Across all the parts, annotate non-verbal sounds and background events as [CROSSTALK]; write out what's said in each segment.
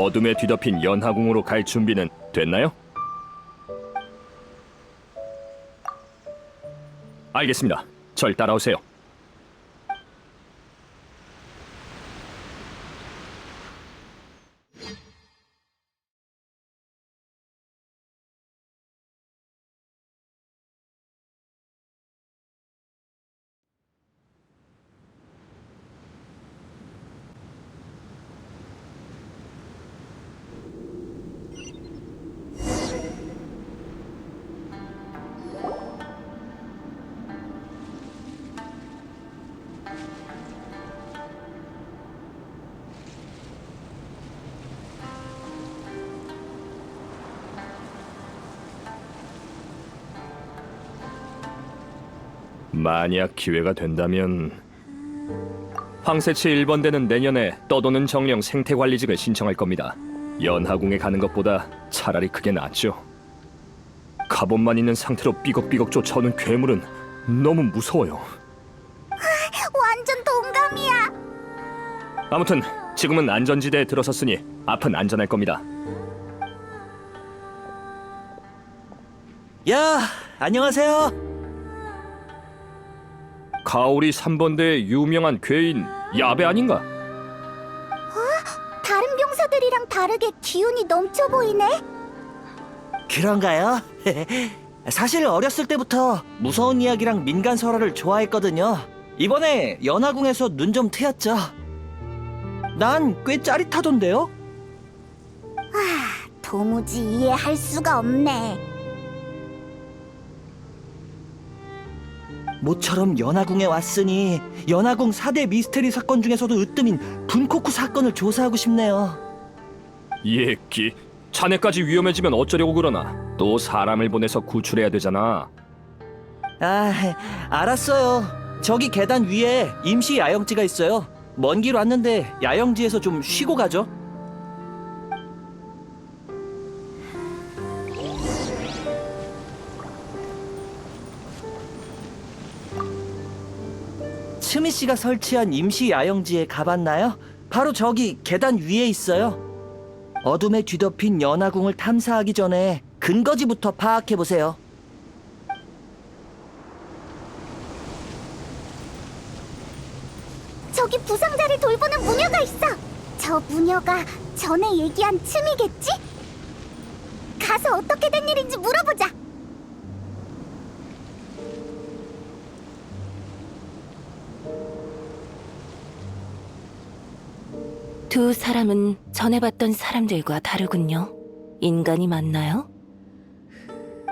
어둠에 뒤덮인 연하궁으로 갈 준비는 됐나요? 알겠습니다. 절 따라오세요. 만약 기회가 된다면 황새치 1번 대는 내년에 떠도는 정령 생태관리직을 신청할 겁니다. 연하궁에 가는 것보다 차라리 그게 낫죠. 갑옷만 있는 상태로 삐걱삐걱 쫓아오는 괴물은 너무 무서워요. 완전 동감이야. 아무튼 지금은 안전지대에 들어섰으니 앞은 안전할 겁니다. 야, 안녕하세요. 가오리 3번대의 유명한 괴인 야베 아닌가? 다른 병사들이랑 다르게 기운이 넘쳐 보이네. 그런가요? [LAUGHS] 사실 어렸을 때부터 무서운 이야기랑 민간 설화를 좋아했거든요. 이번에 연화궁에서 눈 좀 트였죠. 난 꽤 짜릿하던데요? 도무지 이해할 수가 없네. 모처럼 연화궁에 왔으니 연화궁 4대 미스테리 사건 중에서도 으뜸인 분코쿠 사건을 조사하고 싶네요. 예끼 자네까지 위험해지면 어쩌려고 그러나 또 사람을 보내서 구출해야 되잖아 아, 알았어요. 저기 계단 위에 임시 야영지가 있어요. 먼 길 왔는데 야영지에서 좀 쉬고 가죠. 츠미 씨가 설치한 임시 야영지에 가봤나요? 바로 저기 계단 위에 있어요. 어둠에 뒤덮인 연화궁을 탐사하기 전에 근거지부터 파악해 보세요. 저기 부상자를 돌보는 무녀가 있어. 저 무녀가 전에 얘기한 춤이겠지? 가서 어떻게 된 일인지 물어보자. 두 사람은 전에 봤던 사람들과 다르군요. 인간이 맞나요?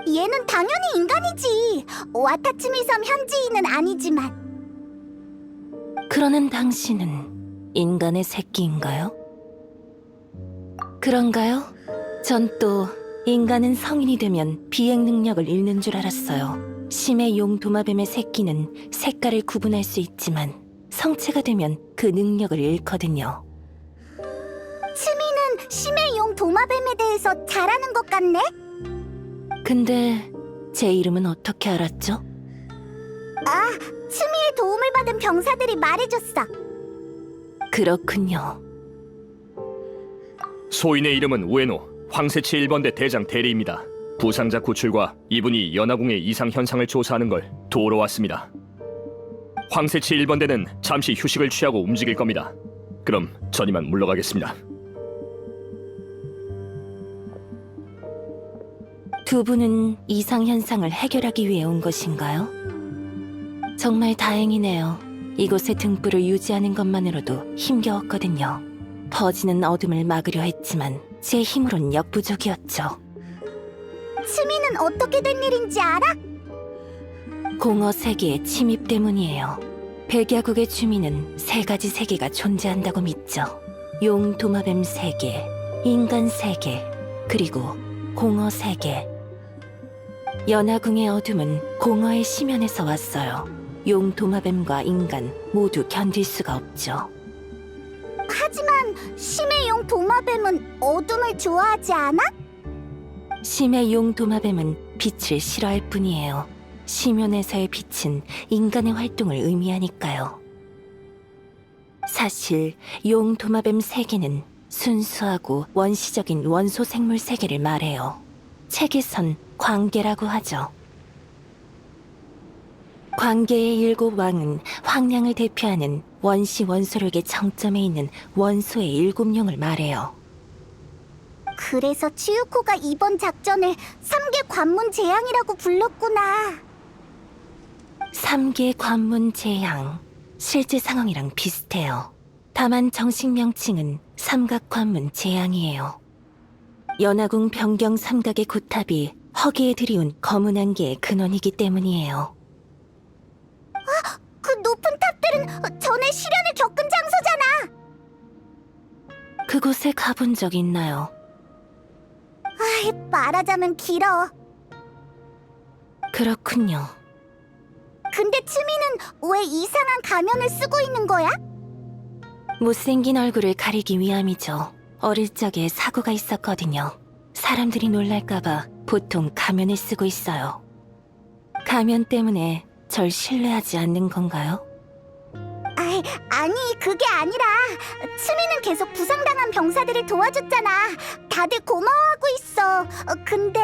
얘는 당연히 인간이지. 와타츠미섬 현지인은 아니지만. 그러는 당신은 인간의 새끼인가요? 그런가요? 전 또 인간은 성인이 되면 비행 능력을 잃는 줄 알았어요. 심해 용 도마뱀의 새끼는 색깔을 구분할 수 있지만 성체가 되면 그 능력을 잃거든요. 도마뱀에 대해서 잘 아는 것 같네? 근데 제 이름은 어떻게 알았죠? 아, 츠미의 도움을 받은 병사들이 말해줬어. 그렇군요. 소인의 이름은 우에노 황새치 1번대 대장 대리입니다 부상자 구출과 이분이 연하궁의 이상 현상을 조사하는 걸 도우러 왔습니다 황새치 1번대는 잠시 휴식을 취하고 움직일 겁니다 그럼 전 이만 물러가겠습니다 두 분은 이상 현상을 해결하기 위해 온 것인가요? 정말 다행이네요. 이곳의 등불을 유지하는 것만으로도 힘겨웠거든요. 퍼지는 어둠을 막으려 했지만 제 힘으론 역부족이었죠. 츠미는 어떻게 된 일인지 알아? 공허 세계의 침입 때문이에요. 백야국의 주민은 세 가지 세계가 존재한다고 믿죠. 용 도마뱀 세계, 인간 세계, 그리고 공허 세계. 연하궁의 어둠은 공허의 심연에서 왔어요. 용 도마뱀과 인간 모두 견딜 수가 없죠. 하지만 심해용 도마뱀은 어둠을 좋아하지 않아? 심해 용 도마뱀은 빛을 싫어할 뿐이에요. 심연에서의 빛은 인간의 활동을 의미하니까요. 사실 용 도마뱀 세계는 순수하고 원시적인 원소 생물 세계를 말해요. 책에선 광계라고 하죠. 광계의 일곱 왕은 황량을 대표하는 원시 원소력의 정점에 있는 원소의 일곱 용을 말해요. 그래서 치유코가 이번 작전을 삼계 관문 재앙이라고 불렀구나. 삼계 관문 재앙 실제 상황이랑 비슷해요. 다만 정식 명칭은 삼각 관문 재앙이에요. 연화궁 변경 삼각의 고탑이 허기에 들이운 검은 안개의 근원이기 때문이에요. 그 높은 탑들은 전에 시련을 겪은 장소잖아. 그곳에 가본 적 있나요? 아이, 말하자면 길어. 그렇군요. 근데 츠미는 왜 이상한 가면을 쓰고 있는 거야? 못생긴 얼굴을 가리기 위함이죠. 어릴 적에 사고가 있었거든요. 사람들이 놀랄까봐 보통 가면을 쓰고 있어요. 가면 때문에 절 신뢰하지 않는 건가요? 아이, 아니, 그게 아니라 츠미는 계속 부상당한 병사들을 도와줬잖아. 다들 고마워하고 있어. 어, 근데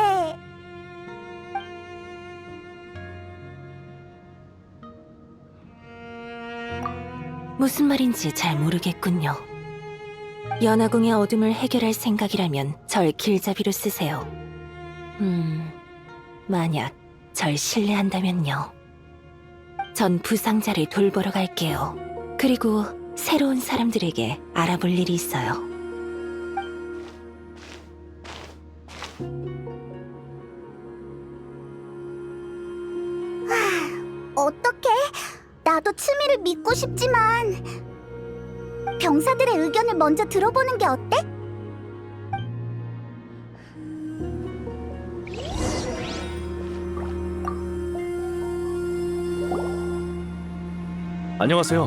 무슨 말인지 잘 모르겠군요. 연화궁의 어둠을 해결할 생각이라면 절 길잡이로 쓰세요. 음, 만약 절 신뢰한다면요. 전 부상자를 돌보러 갈게요. 그리고 새로운 사람들에게 알아볼 일이 있어요. 어떡해? 나도 츠미를 믿고 싶지만 병사들의 의견을 먼저 들어보는 게 어때? 안녕하세요.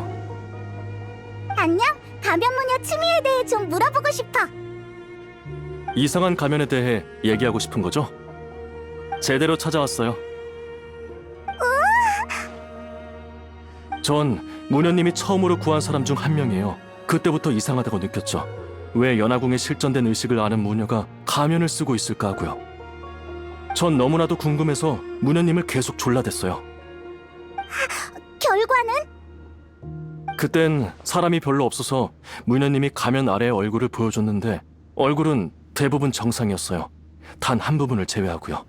안녕? 가면무녀 츠미에 대해 좀 물어보고 싶어. 이상한 가면에 대해 얘기하고 싶은 거죠? 제대로 찾아왔어요. 전 무녀님이 처음으로 구한 사람 중 한 명이에요. 그때부터 이상하다고 느꼈죠. 왜 연화궁에 실전된 의식을 아는 무녀가 가면을 쓰고 있을까 하고요. 전 너무나도 궁금해서 무녀님을 계속 졸라댔어요. 결과는? 그땐 사람이 별로 없어서 무녀님이 가면 아래 얼굴을 보여줬는데 얼굴은 대부분 정상이었어요. 단 한 부분을 제외하고요.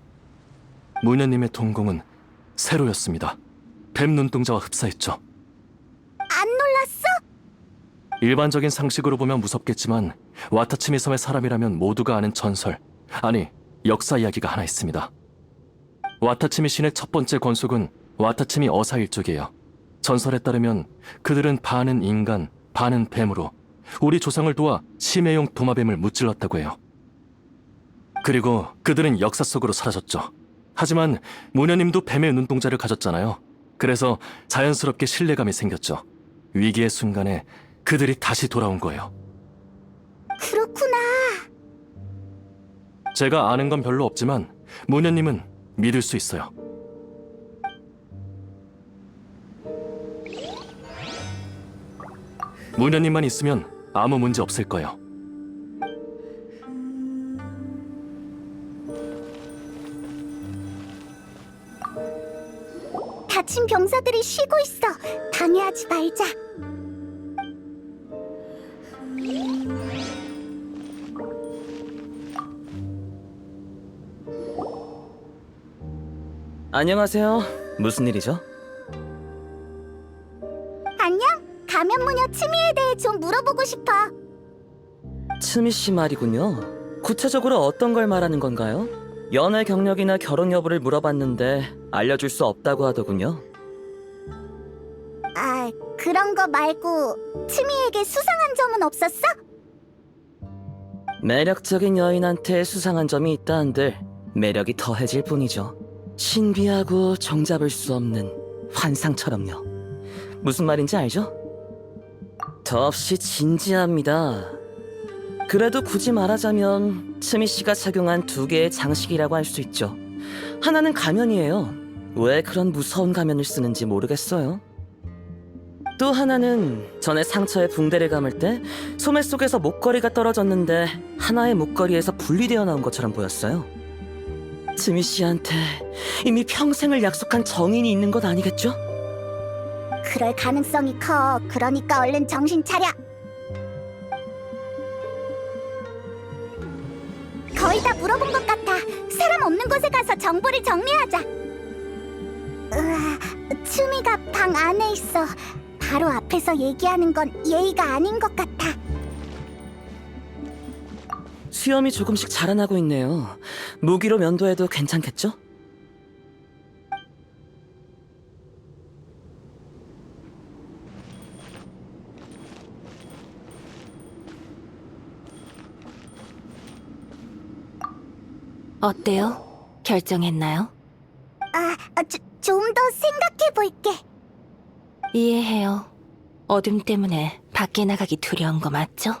무녀님의 동공은 세로였습니다. 뱀 눈동자와 흡사했죠. 안 놀랐어? 일반적인 상식으로 보면 무섭겠지만 와타치미 섬의 사람이라면 모두가 아는 전설, 아니 역사 이야기가 하나 있습니다. 와타치미 신의 첫 번째 권속은 와타치미 어사 일족이에요. 전설에 따르면 그들은 반은 인간, 반은 뱀으로 우리 조상을 도와 심해용 도마뱀을 무찔렀다고 해요. 그리고 그들은 역사 속으로 사라졌죠. 하지만 무녀님도 뱀의 눈동자를 가졌잖아요. 그래서 자연스럽게 신뢰감이 생겼죠. 위기의 순간에 그들이 다시 돌아온 거예요. 그렇구나. 제가 아는 건 별로 없지만 무녀님은 믿을 수 있어요. 무녀님만 있으면 아무 문제 없을 거예요. 다친 병사들이 쉬고 있어. 방해하지 말자. 안녕하세요. 무슨 일이죠? 안녕? 가면무녀 츠미에 대해 좀 물어보고 싶어. 츠미 씨 말이군요. 구체적으로 어떤 걸 말하는 건가요? 연애 경력이나 결혼 여부를 물어봤는데 알려줄 수 없다고 하더군요. 아, 그런 거 말고 츠미에게 수상한 점은 없었어? 매력적인 여인한테 수상한 점이 있다 한들 매력이 더해질 뿐이죠. 신비하고 정잡을 수 없는 환상처럼요. 무슨 말인지 알죠? 더없이 진지합니다. 그래도 굳이 말하자면 츠미 씨가 착용한 두 개의 장식이라고 할 수 있죠. 하나는 가면이에요. 왜 그런 무서운 가면을 쓰는지 모르겠어요. 또 하나는 전에 상처에 붕대를 감을 때 소매 속에서 목걸이가 떨어졌는데 하나의 목걸이에서 분리되어 나온 것처럼 보였어요. 지미 씨한테 이미 평생을 약속한 정인이 있는 것 아니겠죠? 그럴 가능성이 커. 그러니까 얼른 정신 차려. 거의 다 물어본 것 같아. 사람 없는 곳에 가서 정보를 정리하자. 으아, 추미가 방 안에 있어. 바로 앞에서 얘기하는 건 예의가 아닌 것 같아. 수염이 조금씩 자라나고 있네요. 무기로 면도해도 괜찮겠죠? 어때요? 결정했나요? 아, 좀 더 생각해 볼게. 이해해요. 어둠 때문에 밖에 나가기 두려운 거 맞죠?